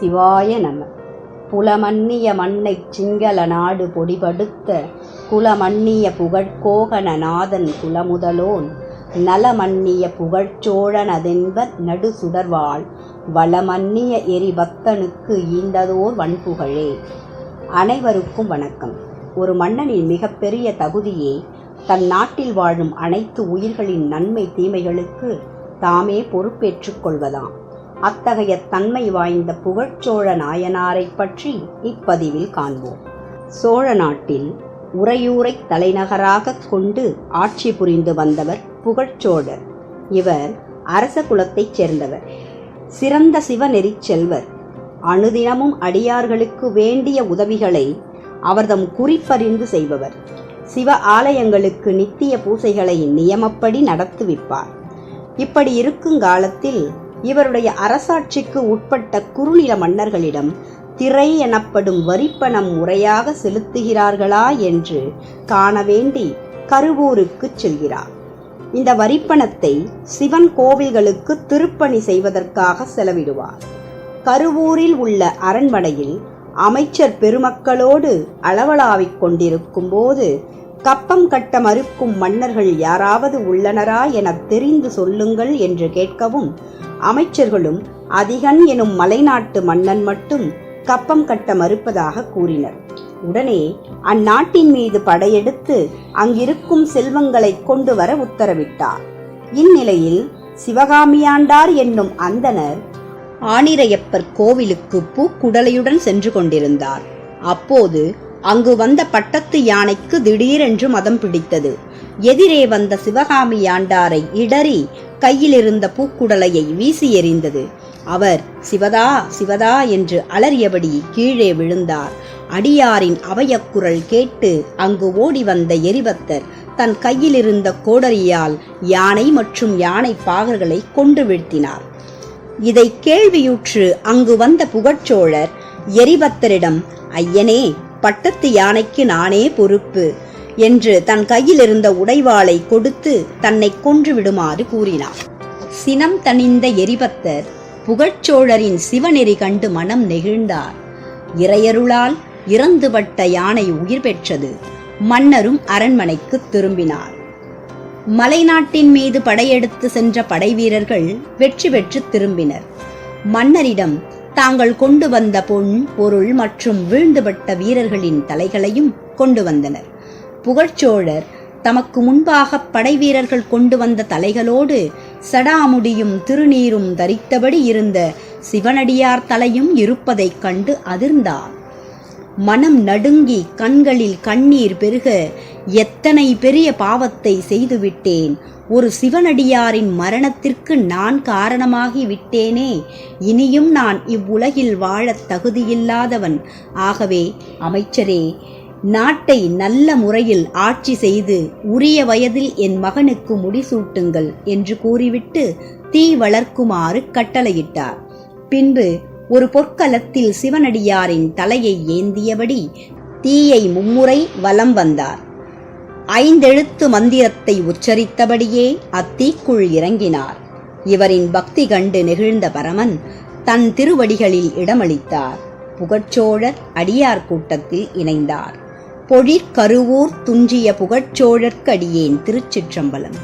சிவாய நம. புலமன்னிய மண்ணைச் சிங்கள நாடு பொடிபடுத்த குலமன்னிய புகழ்கோகன நாதன் குலமுதலோன். நலமன்னிய புகழ்ச்சோழனதென்ப நடு சுடர்வாள். வளமன்னிய எரிபக்தனுக்கு ஈந்ததோர் வன்புகழே அனைவருக்கும் வணக்கம். ஒரு மன்னனின் மிகப்பெரிய தகுதியே தன் நாட்டில் வாழும் அனைத்து உயிர்களின் நன்மை தீமைகளுக்கு தாமே பொறுப்பேற்றுக் கொள்வதாம். அத்தகைய தன்மை வாய்ந்த புகழ்ச்சோழ நாயனாரைப் பற்றி இப்பதிவில் காண்போம். சோழ நாட்டில் உறையூரை தலைநகராகக் கொண்டு ஆட்சி புரிந்து வந்தவர் புகழ்ச்சோழர். இவர் அரச குலத்தைச் சேர்ந்தவர். சிறந்த சிவநெறிச் செல்வர். அனுதினமும் அடியார்களுக்கு வேண்டிய உதவிகளை அவர்தம் குறிப்பறிந்து செய்பவர். சிவ ஆலயங்களுக்கு நித்திய பூசைகளை நியமப்படி நடத்துவிப்பார். இப்படி இருக்கும் காலத்தில் இவருடைய அரசாட்சிக்கு உட்பட்ட குறுநில மன்னர்களிடம் திரை எனப்படும் வரிப்பணம் முறையாக செலுத்துகிறார்களா என்று காண வேண்டி கருவூருக்குச் செல்கிறார். இந்த வரிப்பணத்தை சிவன் கோவில்களுக்கு திருப்பணி செய்வதற்காக செலவிடுவார். கருவூரில் உள்ள அரண்மனையில் அமைச்சர் பெருமக்களோடு அளவலாவிக் கொண்டிருக்கும் போது கப்பம் கட்ட மறுக்கும் மன்னர்கள் யாராவது உள்ளனரா என தெரிந்து சொல்லுங்கள் என்று கேட்கவும் அமைச்சர்களும் அதிகன் எனும் மலைநாட்டு மன்னன் மட்டும் கப்பம் கட்ட மறுப்பதாக கூறினர். உடனே அந்நாட்டின் மீது படையெடுத்து அங்கிருக்கும் செல்வங்களை கொண்டு வர உத்தரவிட்டார். இந்நிலையில் சிவகாமியாண்டார் என்னும் அந்தனர் ஆனிரையப்பர் கோவிலுக்கு பூக்குடலையுடன் சென்று கொண்டிருந்தார். அப்போது அங்கு வந்த பட்டத்து யானைக்கு திடீரென்று மதம் பிடித்தது. எதிரே வந்த சிவகாமி ஆண்டாரை இடறி கையிலிருந்த பூக்குடலையை வீசி எறிந்தது. அவர் சிவதா சிவதா என்று அலறியபடி கீழே விழுந்தார். அடியாரின் அவயக்குரல் கேட்டு அங்கு ஓடி வந்த எரிபத்தர் தன் கையிலிருந்த கோடரியால் யானை மற்றும் யானை பாகர்களை கொண்டு வீழ்த்தினார். இதை கேள்வியுற்று அங்கு வந்த புகழ்ச்சோழர் எரிபத்தரிடம் ஐயனே பட்டத்து யானைக்கு நானே பொறுப்பு. என்று தன் கையில் இருந்த உடைவாளை கொடுத்து தன்னை கொன்று விடுமாறு கூறினார். சினம் தணிந்த எரிபத்தர் புகழ்ச்சோழரின் சிவநெறி கண்டு மனம் நெகிழ்ந்தார். இறையருளால் இறந்துபட்ட யானை உயிர் பெற்றது. மன்னரும் அரண்மனைக்கு திரும்பினார். மலைநாட்டின் மீது படையெடுத்து சென்ற படைவீரர்கள் வெற்றி பெற்று திரும்பினர். மன்னரிடம் தாங்கள் கொண்டு வந்த பொன் பொருள் மற்றும் வீழ்ந்துபட்ட வீரர்களின் தலைகளையும் கொண்டு வந்தனர். புகழ்ச்சோழர் தமக்கு முன்பாக படைவீரர்கள் கொண்டு வந்த தலைகளோடு சடாமுடியும் திருநீரும் தரித்தபடி இருந்த சிவனடியார் தலையும் இருப்பதைக் கண்டு அதிர்ந்தார். மனம் நடுங்கி கண்களில் கண்ணீர் பெருக எத்தனை பெரிய பாவத்தை செய்துவிட்டேன். ஒரு சிவனடியாரின் மரணத்திற்கு நான் காரணமாகி விட்டேனே. இனியும் நான் இவ்வுலகில் வாழத் தகுதியில்லாதவன். ஆகவே அமைச்சரே நாட்டை நல்ல முறையில் ஆட்சி செய்து உரிய வயதில் என் மகனுக்கு முடிசூட்டுங்கள் என்று கூறிவிட்டு தீ வளர்க்குமாறு கட்டளையிட்டார். பின்பு ஒரு பொற்கலத்தில் சிவனடியாரின் தலையை ஏந்தியபடி தீயை மும்முறை வலம் வந்தார். ஐந்தெழுத்து மந்திரத்தை உச்சரித்தபடியே அத்தீக்குள் இறங்கினார். இவரின் பக்தி கண்டு நெகிழ்ந்த பரமன் தன் திருவடிகளில் இடமளித்தார். புகழ்ச்சோழர் அடியார் கூட்டத்தில் இணைந்தார். பொழிற்கருவூர் துஞ்சிய புகழ்ச்சோழர்க்கடியேன் திருச்சிற்றம்பலம்.